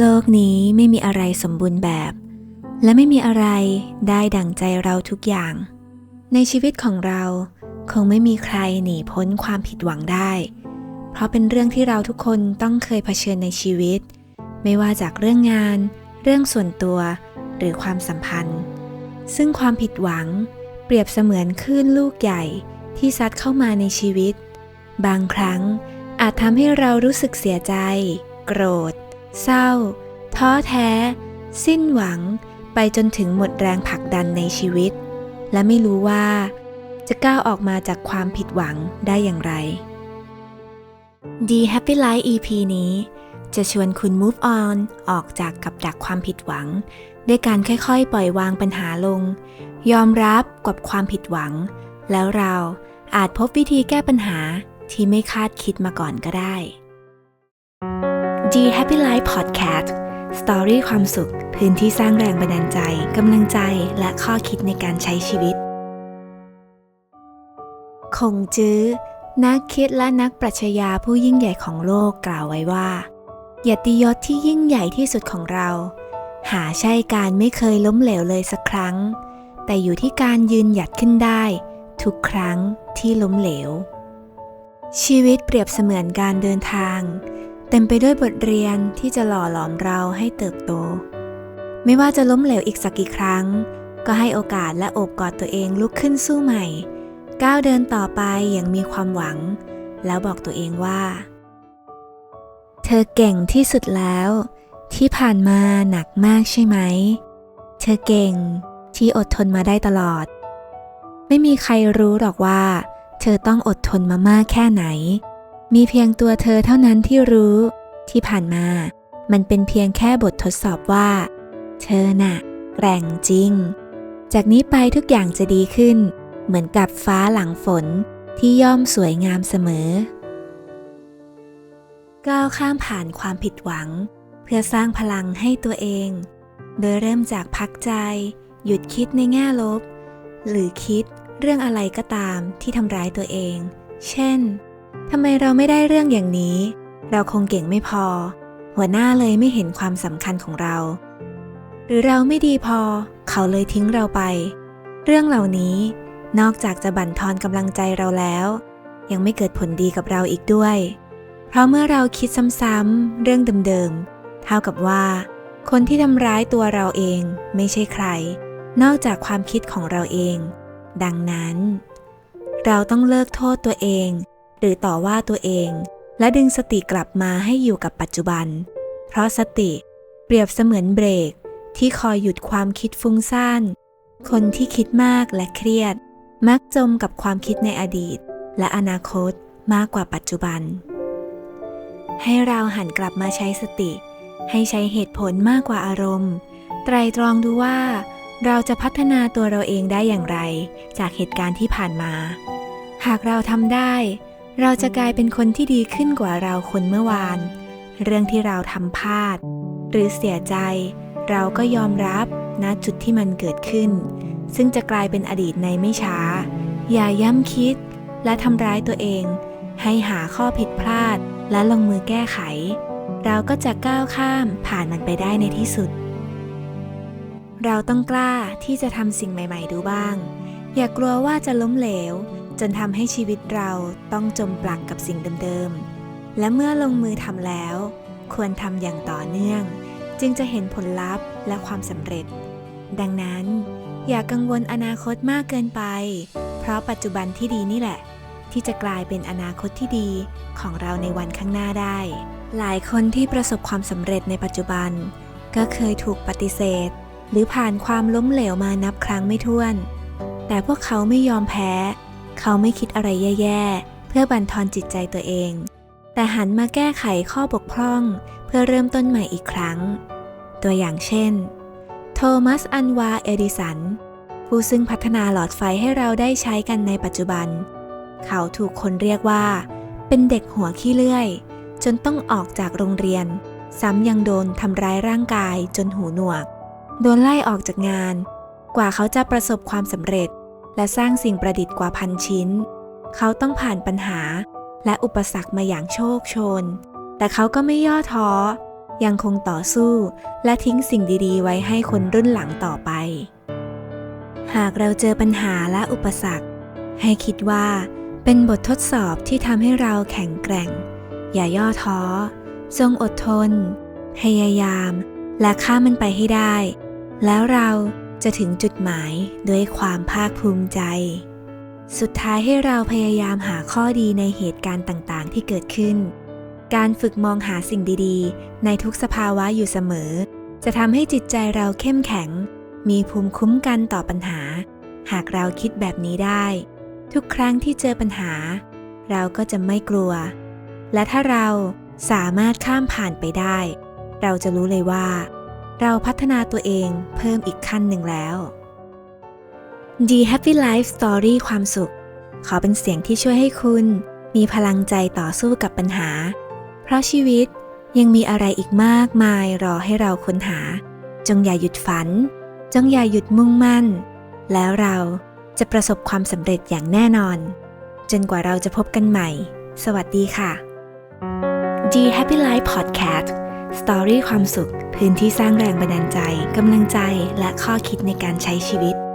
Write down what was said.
โลกนี้ไม่มีอะไรสมบูรณ์แบบ และไม่มีอะไรได้ดั่งใจเราทุกอย่าง ในชีวิตของเราคงไม่มีใครหนีพ้นความผิดหวังได้ เพราะเป็นเรื่องที่เราทุกคนต้องเคยเผชิญในชีวิต ไม่ว่าจากเรื่องงาน เรื่องส่วนตัว หรือความสัมพันธ์ ซึ่งความผิดหวัง เปรียบเสมือนคลื่นลูกใหญ่ที่ซัดเข้ามาในชีวิต บางครั้งอาจทำให้เรารู้สึกเสียใจ โกรธ เศร้า ท้อแท้ สิ้นหวัง ไปจนถึงหมดแรงผลักดันในชีวิต และไม่รู้ว่า จะก้าวออกมาจากความผิดหวังได้อย่างไร D Happy Life EP นี้ จะชวนคุณ move on ออกจากกับดักความผิดหวัง ด้วยการค่อยๆ ปล่อยวางปัญหาลง ยอมรับกับความผิดหวัง แล้วเราอาจพบวิธีแก้ปัญหาที่ไม่คาดคิดมาก่อนก็ได้ D Happy Life Podcast สตอรี่ความสุข พื้นที่สร้างแรงบันดาลใจ กำลังใจและข้อคิดในการใช้ชีวิต คงจื้อ นักคิดและนักปรัชญาผู้ยิ่งใหญ่ของโลกกล่าวไว้ว่าเยติยศที่ยิ่งใหญ่ที่สุดของเรา หาใช่การไม่เคยล้มเหลวเลยสักครั้ง แต่อยู่ที่การยืนหยัดขึ้นได้ ทุกครั้งที่ล้มเหลว ชีวิตเปรียบเสมือนการเดินทาง เต็มไปด้วยบทเรียนที่จะหล่อหลอมเราให้เติบโต ไม่ว่าจะล้มเหลวอีกสักกี่ครั้ง ก็ให้โอกาสและโอบกอดตัวเองลุกขึ้นสู้ใหม่ ก้าวเดินต่อไปอย่างมีความหวัง แล้วบอกตัวเองว่า เธอเก่งที่สุดแล้ว ที่ผ่านมาหนักมากใช่ไหม เธอเก่งที่อดทนมาได้ตลอด ไม่มีใครรู้หรอกว่า เธอต้องอดทนมามากแค่ไหน มีเพียงตัวเธอเท่านั้นที่รู้ ที่ผ่านมา มันเป็นเพียงแค่บททดสอบว่า เธอน่ะแกร่งจริง จากนี้ไปทุกอย่างจะดีขึ้น เหมือนกับฟ้าหลังฝนที่ย่อมสวยงามเสมอ ก้าวข้ามผ่านความผิดหวัง เพื่อสร้างพลังให้ตัวเอง โดยเริ่มจากพักใจ หยุดคิดในแง่ลบ หรือคิดเรื่องอะไรก็ตามที่ทำร้ายตัวเอง เช่น ทำไมเราไม่ได้เรื่องอย่างนี้ เราคงเก่งไม่พอ หัวหน้าเลยไม่เห็นความสำคัญของเรา หรือเราไม่ดีพอ เขาเลยทิ้งเราไป เรื่องเหล่านี้นอกจากจะบั่นทอนกำลังใจเราแล้ว ยังไม่เกิดผลดีกับเราอีกด้วย เพราะเมื่อเราคิดซ้ำๆเรื่องเดิมๆเท่ากับว่า คนที่ทำร้ายตัวเราเองไม่ใช่ใคร นอกจากความคิดของเราเอง ดังนั้น เราต้องเลิกโทษตัวเอง หรือต่อว่าตัวเอง และดึงสติกลับมาให้อยู่กับปัจจุบัน เพราะสติเปรียบเสมือนเบรก ที่คอยหยุดความคิดฟุ้งซ่าน คนที่คิดมากและเครียด มักจมกับความคิดในอดีต และอนาคตมากกว่าปัจจุบัน ให้เราหันกลับมาใช้สติ ให้ใช้เหตุผลมากกว่าอารมณ์ ไตรตรองดูว่าเราจะพัฒนาตัวเราเองได้อย่างไร จากเหตุการณ์ที่ผ่านมา หากเราทำได้ เราจะกลายเป็นคนที่ดีขึ้นกว่าเราคนเมื่อวาน เรื่องที่เราทำพลาด หรือเสียใจ เราก็ยอมรับณจุดที่มันเกิดขึ้น ซึ่งจะกลายเป็นอดีตในไม่ช้า อย่าย้ำคิด และทำร้ายตัวเอง ให้หาข้อผิดพลาด และลงมือแก้ไข เราก็จะก้าวข้ามผ่านมันไปได้ในที่สุด เราต้องกล้าที่จะทำสิ่งใหม่ ๆ ดูบ้าง อย่ากลัวว่าจะล้มเหลว จนทำให้ชีวิตเราต้องจมปลักกับสิ่งเดิมๆ และเมื่อลงมือทำแล้ว ควรทำอย่างต่อเนื่อง จึงจะเห็นผลลัพธ์และความสำเร็จ ดังนั้น อย่ากังวลอนาคตมากเกินไป เพราะปัจจุบันที่ดีนี่แหละ ที่จะกลายเป็นอนาคตที่ดีของเราในวันข้างหน้าได้ หลายคนที่ประสบความสำเร็จในปัจจุบัน ก็เคยถูกปฏิเสธ หรือผ่านความล้มเหลวมานับครั้งไม่ถ้วน แต่พวกเขาไม่ยอมแพ้ เขาไม่คิดอะไรแย่ๆ เพื่อบั่นทอนจิตใจตัวเอง แต่หันมาแก้ไขข้อบกพร่อง เพื่อเริ่มต้นใหม่อีกครั้ง ตัวอย่างเช่น โทมัส อันวา เอดิสัน ผู้ซึ่งพัฒนาหลอดไฟให้เราได้ใช้กันในปัจจุบัน เขาถูกคนเรียกว่า เป็นเด็กหัวขี้เลื่อย จนต้องออกจากโรงเรียน ซ้ำยังโดนทำร้ายร่างกายจนหูหนวก โดนไล่ออกจากงาน กว่าเขาจะประสบความสำเร็จ และสร้างสิ่งประดิษฐ์กว่าพันชิ้น เขาต้องผ่านปัญหาและอุปสรรคมาอย่างโชคชน แต่เขาก็ไม่ย่อท้อ ยังคงต่อสู้และทิ้งสิ่งดีๆ ไว้ให้คนรุ่นหลังต่อไป หากเราเจอปัญหาและอุปสรรค ให้คิดว่าเป็นบททดสอบที่ทำให้เราแข็งแกร่ง อย่าย่อท้อ จงอดทน พยายาม และข้ามมันไปให้ได้ แล้วเรา จะถึงจุดหมายด้วยความภาคภูมิใจ สุดท้ายให้เราพยายามหาข้อดีในเหตุการณ์ต่างๆ ที่เกิดขึ้น การฝึกมองหาสิ่งดีๆ ในทุกสภาวะอยู่เสมอ จะทำให้จิตใจเราเข้มแข็ง มีภูมิคุ้มกันต่อปัญหา หากเราคิดแบบนี้ได้ ทุกครั้งที่เจอปัญหา เราก็จะไม่กลัว และถ้าเราสามารถข้ามผ่านไปได้ เราจะรู้เลยว่า เราพัฒนาตัวเองเพิ่มอีกขั้นหนึ่งแล้ว The Happy Life Story ความสุข ขอเป็นเสียงที่ช่วยให้คุณ มีพลังใจต่อสู้กับปัญหา เพราะชีวิตยังมีอะไรอีกมากมายรอให้เราค้นหา จงอย่าหยุดฝัน จงอย่าหยุดมุ่งมั่น แล้วเราจะประสบความสำเร็จอย่างแน่นอน จนกว่าเราจะพบกันใหม่ สวัสดีค่ะ The Happy Life Podcast สตอรี่ความสุข พื้นที่สร้างแรงบันดาลใจ กำลังใจ และข้อคิดในการใช้ชีวิต